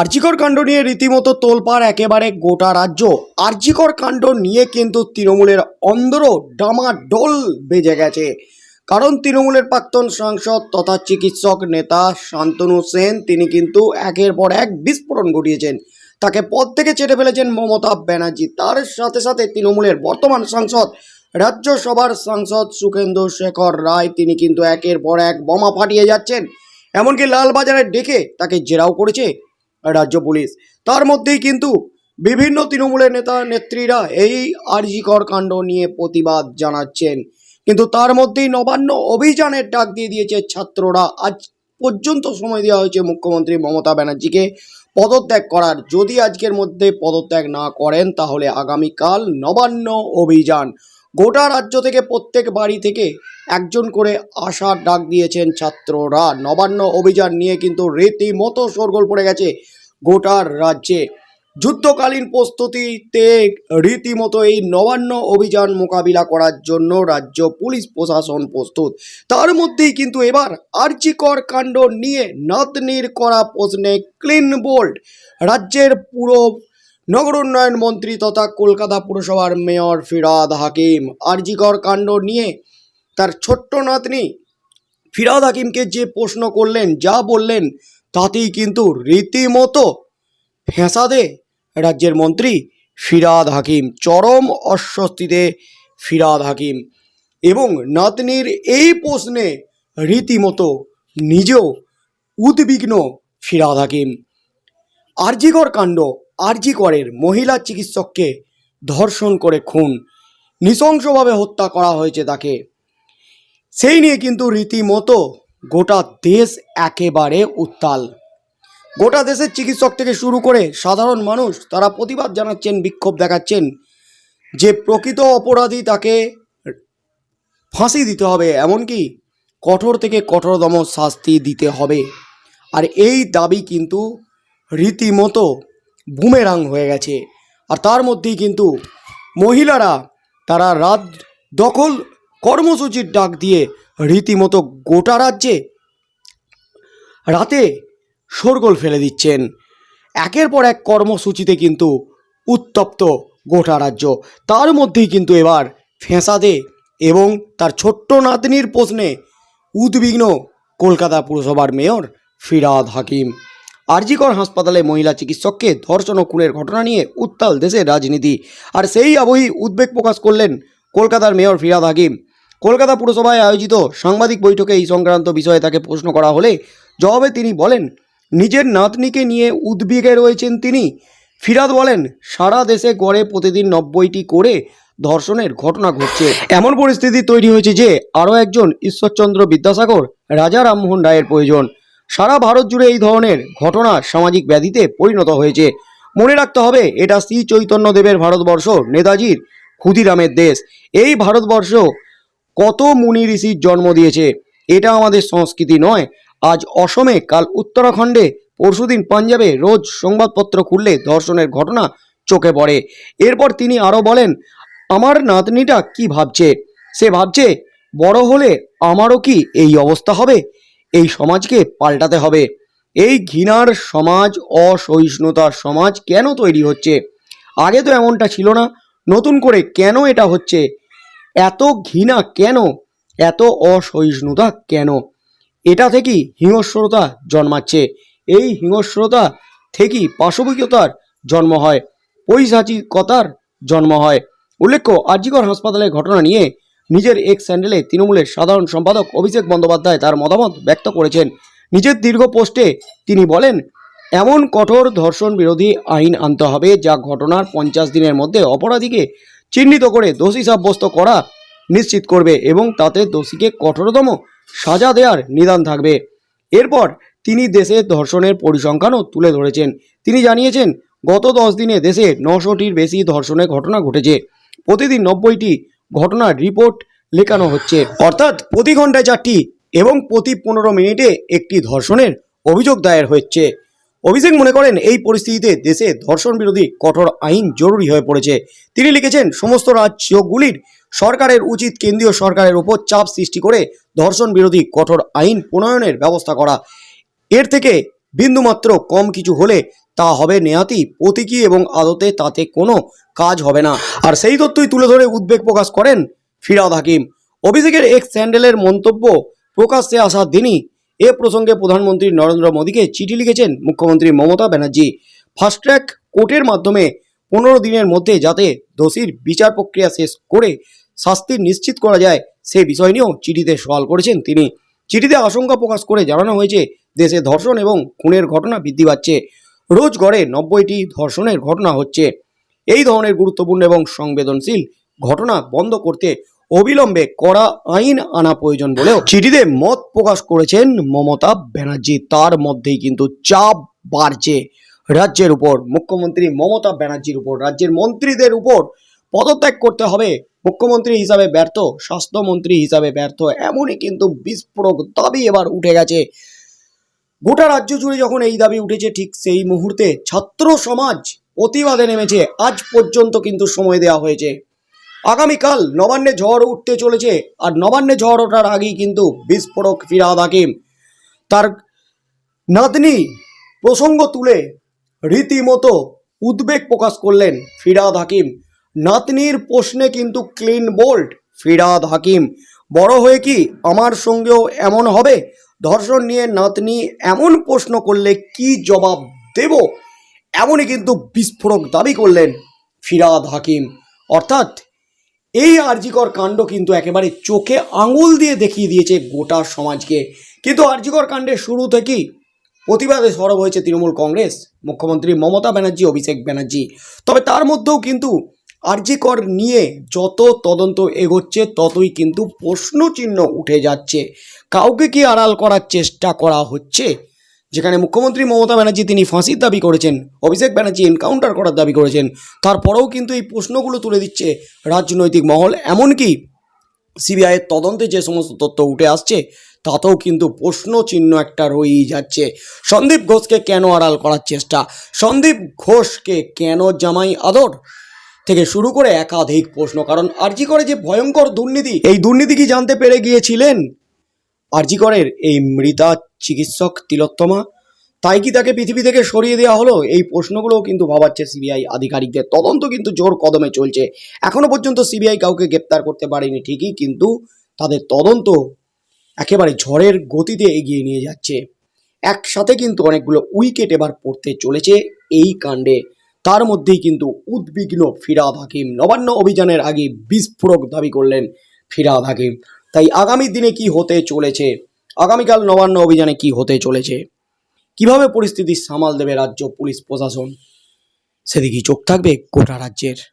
আর্জিকর কাণ্ড নিয়ে রীতিমতো তোলপাড় একেবারে গোটা রাজ্য। আর্জিকর কাণ্ড নিয়ে কিন্তু তৃণমূলের অন্দরও ডামাডোল বেজে গেছে। কারণ তৃণমূলের প্রাক্তন সাংসদ তথা চিকিৎসক নেতা শান্তনু সেন, তিনি কিন্তু একের পর এক বিস্ফোরণ ঘটিয়েছেন। তাকে পদ থেকে চেটে ফেলেছেন মমতা ব্যানার্জি। তার সাথে সাথে তৃণমূলের বর্তমান সাংসদ, রাজ্যসভার সাংসদ সুখেন্দু শেখর রায়, তিনি কিন্তু একের পর এক বোমা ফাটিয়ে যাচ্ছেন। এমনকি লালবাজারে ডেকে তাকে জেরাও করেছে। রাজ্য পুলিশ। তার মধ্যেই কিন্তু বিভিন্ন তৃণমূলের নেতা, নেত্রীরা এই আরজিকর কাণ্ড নিয়ে প্রতিবাদ জানাচ্ছেন। কিন্তু তার মধ্যেই নবান্ন অভিযানের ডাক দিয়ে দিয়েছে ছাত্ররা। আজ পর্যন্ত সময় দেওয়া হয়েছে মুখ্যমন্ত্রী মমতা ব্যানার্জিকে পদত্যাগ করার। যদি আজকের মধ্যে পদত্যাগ না করেন, তাহলে আগামীকাল নবান্ন অভিযান। গোটা রাজ্য থেকে প্রত্যেক বাড়ি থেকে একজন করে আশার ডাক দিয়েছেন ছাত্ররা। নবান্ন অভিযান নিয়ে কিন্তু রীতিমতো শোরগোল পড়ে গেছে গোটার রাজ্যে। যুদ্ধকালীন প্রস্তুতিতে রীতিমতো এই নবান্ন অভিযান মোকাবিলা করার জন্য রাজ্য পুলিশ প্রশাসন প্রস্তুত। তার মধ্যেই কিন্তু এবার আর্চিকর কাণ্ড নিয়ে নাতনির করা প্রশ্নে ক্লিন বোল্ড রাজ্যের পুরো নগর উন্নয়ন মন্ত্রী তথা কলকাতা পুরসভার মেয়র ফিরাদ হাকিম। আরজিকর কাণ্ড নিয়ে তার ছোট্ট নাতনি ফিরাদ হাকিমকে যে প্রশ্ন করলেন, যা বললেন, তাতেই কিন্তু রীতিমতো ফেঁসাদে রাজ্যের মন্ত্রী ফিরাদ হাকিম, চরম অস্বস্তিতে ফিরাদ হাকিম এবং নাতনির এই প্রশ্নে রীতিমতো নিজেও উদ্বিগ্ন ফিরাদ হাকিম। আরজিকর কাণ্ড আরজিকরের মহিলা চিকিৎসককে ধর্ষণ করে খুন। নৃশংসভাবে হত্যা করা হয়েছে তাকে। সেই নিয়ে কিন্তু রীতিমতো গোটা দেশ একেবারে উত্তাল। গোটা দেশের চিকিৎসক থেকে শুরু করে সাধারণ মানুষ তারা প্রতিবাদ জানাচ্ছেন, বিক্ষোভ দেখাচ্ছেন যে প্রকৃত অপরাধী তাকে ফাঁসি দিতে হবে, এমনকি কঠোর থেকে কঠোরতম শাস্তি দিতে হবে। আর এই দাবি কিন্তু রীতিমতো বুমেরাং হয়ে গেছে। আর তার মধ্যেই কিন্তু মহিলারা তারা রাত দখল কর্মসূচির ডাক দিয়ে রীতিমতো গোটা রাজ্যে রাতে শোরগোল ফেলে দিচ্ছেন। একের পর এক কর্মসূচিতে কিন্তু উত্তপ্ত গোটা রাজ্য। তার মধ্যেই কিন্তু এবার ফেঁসাদে এবং তার ছোট্ট নাতনির প্রশ্নে উদ্বিগ্ন কলকাতা পুরসভার মেয়র ফিরাদ হাকিম। আরজিকর হাসপাতালে মহিলা চিকিৎসককে ধর্ষণ ও খুনের ঘটনা নিয়ে উত্তাল দেশের রাজনীতি। আর সেই আবহেই উদ্বেগ প্রকাশ করলেন কলকাতার মেয়র ফিরাদ হাকিম। কলকাতা পুরসভায় আয়োজিত সাংবাদিক বৈঠকে এই সংক্রান্ত বিষয়ে তাকে প্রশ্ন করা হলে জবাবে তিনি বলেন, নিজের নাতনিকে নিয়ে উদ্বেগে রয়েছেন তিনি। ফিরাদ বলেন, সারা দেশে গড়ে প্রতিদিন নব্বইটি করে ধর্ষণের ঘটনা ঘটছে। এমন পরিস্থিতি তৈরি হয়েছে যে আরও একজন ঈশ্বরচন্দ্র বিদ্যাসাগর, রাজা রামমোহন রায়ের প্রয়োজন। সারা ভারত জুড়ে এই ধরনের ঘটনা সামাজিক ব্যাধিতে পরিণত হয়েছে। মনে রাখতে হবে, এটা শ্রী চৈতন্যদেবের ভারতবর্ষ, নেতাজির ক্ষুদিরামের দেশ। এই ভারতবর্ষ কত মুনি ঋষির জন্ম দিয়েছে, এটা আমাদের সংস্কৃতি নয়। আজ অসমে, কাল উত্তরাখণ্ডে পরশুদিন পাঞ্জাবে রোজ সংবাদপত্র খুললে ধর্ষণের ঘটনা চোখে পড়ে। এরপর তিনি আরও বলেন, আমার নাতনিটা কি ভাবছে? সে ভাবছে, বড় হলে আমারও কি এই অবস্থা হবে? এই সমাজকে পাল্টাতে হবে। এই ঘৃণার সমাজ, অসহিষ্ণুতার সমাজ কেন তৈরি হচ্ছে? আগে তো এমনটা ছিল না। নতুন করে কেন এটা হচ্ছে? এত ঘৃণা কেন? এত অসহিষ্ণুতা কেন? এটা থেকেই হিংস্রতা জন্মাচ্ছে। এই হিংস্রতা থেকেই পাশবিকতার জন্ম হয়। পৈশাচিকতার জন্ম হয়। উল্লেখ্য, আরজিকর হাসপাতালের ঘটনা নিয়ে নিজের এক স্যান্ডেলে তৃণমূলের সাধারণ সম্পাদক অভিষেক বন্দ্যোপাধ্যায় তার মতামত ব্যক্ত করেছেন। নিজের দীর্ঘ পোস্টে তিনি বলেন, এমন কঠোর ধর্ষণ বিরোধী আইন আনতে হবে যা ঘটনার পঞ্চাশ দিনের মধ্যে অপরাধীকে চিহ্নিত করে দোষী সাব্যস্ত করা নিশ্চিত করবে এবং তাতে দোষীকে কঠোরতম সাজা দেওয়ার নিদান থাকবে। এরপর তিনি দেশে ধর্ষণের পরিসংখ্যানও তুলে ধরেছেন। তিনি জানিয়েছেন, গত দশ দিনে দেশে নশোটির বেশি ধর্ষণের ঘটনা ঘটেছে। প্রতিদিন নব্বইটি ঘটনার রিপোর্ট লেখানো হচ্ছে। অর্থাৎ প্রতি ঘন্টায় চারটি এবং প্রতি পনেরো মিনিটে একটি ধর্ষণের অভিযোগ দায়ের হচ্ছে অভিষেক মনে করেন, এই পরিস্থিতিতে দেশে ধর্ষণ বিরোধী কঠোর আইন জরুরি হয়ে পড়েছে। তিনি লিখেছেন, সমস্ত রাজ্যগুলির সরকারের উচিত কেন্দ্রীয় সরকারের উপর চাপ সৃষ্টি করে ধর্ষণ বিরোধী কঠোর আইন প্রণয়নের ব্যবস্থা করা। এর থেকে বিন্দুমাত্র কম কিছু হলে তা হবে নেহাতি প্রতীকী এবং আদতে তাতে কোনো কাজ হবে না। আর সেই তথ্যই তুলে ধরে উদ্বেগ প্রকাশ করেন ফিরাদ হাকিম। অভিষেকের এক স্যান্ডেলের মন্তব্য প্রকাশ্যে আসার দিনই এ প্রসঙ্গে প্রধানমন্ত্রী নরেন্দ্র মোদীকে চিঠি লিখেছেন মুখ্যমন্ত্রী মমতা ব্যানার্জি। ফাস্ট ট্র্যাক কোর্টের মাধ্যমে পনেরো দিনের মধ্যে যাতে দোষীর বিচার প্রক্রিয়া শেষ করে শাস্তি নিশ্চিত করা যায়, সে বিষয় নিয়েও চিঠিতে সওয়াল করেছেন তিনি। চিঠিতে আশঙ্কা প্রকাশ করে জানানো হয়েছে, দেশে ধর্ষণ এবং খুনের ঘটনা বৃদ্ধি পাচ্ছে। রোজ গড়ে নব্বইটি ধর্ষণের ঘটনা হচ্ছে। এই ধরনের গুরুত্বপূর্ণ এবং সংবেদনশীল ঘটনা বন্ধ করতে অবিলম্বে কড়া আইন আনা প্রয়োজন বলেও চিঠিতে মত প্রকাশ করেছেন মমতা ব্যানার্জি। তার মধ্যেই কিন্তু চাপ বাড়ছে রাজ্যের উপর। মুখ্যমন্ত্রী মমতা ব্যানার্জির উপর, রাজ্যের মন্ত্রীদের উপর পদত্যাগ করতে হবে। মুখ্যমন্ত্রী হিসাবে ব্যর্থ, স্বাস্থ্যমন্ত্রী হিসাবে ব্যর্থ, এমনই কিন্তু বিস্ফোরক দাবি এবার উঠে গেছে। গোটা রাজ্য জুড়ে যখন এই দাবি উঠেছে, ঠিক সেই মুহূর্তে ছাত্র সমাজ প্রতিবাদে নেমেছে। আজ পর্যন্ত কিন্তু সময় দেওয়া হয়েছে। আগামীকাল নবান্নে ঝড় উঠতে চলেছে, আর নবান্নে ঝড় ওঠার আগেই কিন্তু বিস্ফোরক ফিরাদ হাকিম তার নাতনি প্রসঙ্গ তুলে রীতিমতো উদ্বেগ প্রকাশ করলেন ফিরাদ হাকিম নাতনির প্রশ্নে কিন্তু ক্লিন বোল্ড ফিরাদ হাকিম বড় হয়ে কি আমার সঙ্গেও এমন হবে? ধর্ষণ নিয়ে নাতনি এমন প্রশ্ন করলে কি জবাব দেব? এমনই কিন্তু বিস্ফোরক দাবি করলেন ফিরাদ হাকিম। অর্থাৎ এই আর্জিকর কাণ্ড কিন্তু একেবারে চোখে আঙুল দিয়ে দেখিয়ে দিয়েছে গোটা সমাজকে। কিন্তু আর্জিকর কাণ্ডের শুরু থেকেই প্রতিবাদে সরব হয়েছে তৃণমূল কংগ্রেস, মুখ্যমন্ত্রী মমতা ব্যানার্জি, অভিষেক ব্যানার্জি। তবে তার মধ্যেও কিন্তু আর্জিকর নিয়ে যত তদন্ত এগোচ্ছে, ততই কিন্তু প্রশ্নচিহ্ন উঠে যাচ্ছে। কাউকে কি আড়াল করার চেষ্টা করা হচ্ছে? যেখানে মুখ্যমন্ত্রী মমতা ব্যানার্জি তিনি ফাঁসির দাবি করেছেন, অভিষেক ব্যানার্জি এনকাউন্টার করার দাবি করেছেন, তারপরেও কিন্তু এই প্রশ্নগুলো তুলে দিচ্ছে রাজনৈতিক মহল। এমনকি সিবিআইয়ের তদন্তে যে সমস্ত তথ্য উঠে আসছে, তাতেও কিন্তু প্রশ্ন চিহ্ন একটা রয়েই যাচ্ছে। সন্দীপ ঘোষকে কেন আড়াল করার চেষ্টা? সন্দীপ ঘোষকে কেন জামাই আদর? থেকে শুরু করে একাধিক প্রশ্ন, কারণ আরজি করে যে ভয়ঙ্কর দুর্নীতি, এই দুর্নীতি কি জানতে পেরে গিয়েছিলেন? আরজি করের এই মৃতা চিকিৎসক তিলোত্তমা, তাই কি তাকে পৃথিবী থেকে সরিয়ে দেওয়া হলো? এই প্রশ্নগুলোও কিন্তু ভাবাচ্ছে সিবিআই আধিকারিকদের। তদন্ত কিন্তু জোর কদমে চলছে। এখনও পর্যন্ত সিবিআই কাউকে গ্রেপ্তার করতে পারেনি ঠিকই, কিন্তু তাদের তদন্ত একেবারে ঝড়ের গতিতে এগিয়ে নিয়ে যাচ্ছে। একসাথে কিন্তু অনেকগুলো উইকেট এবার পড়তে চলেছে এই কাণ্ডে। তার মধ্যেই কিন্তু উদ্বিগ্ন ফিরাদ হাকিম নবান্ন অভিযানের আগে বিস্ফোরক দাবি করলেন ফিরাদ হাকিম। তাই আগামী দিনে কি হতে চলেছে? আগামীকাল নবান্ন অভিযানে কি হতে চলেছে? কীভাবে পরিস্থিতি সামাল দেবে রাজ্য পুলিশ প্রশাসন? সেদিকেই চোখ থাকবে গোটা রাজ্যের।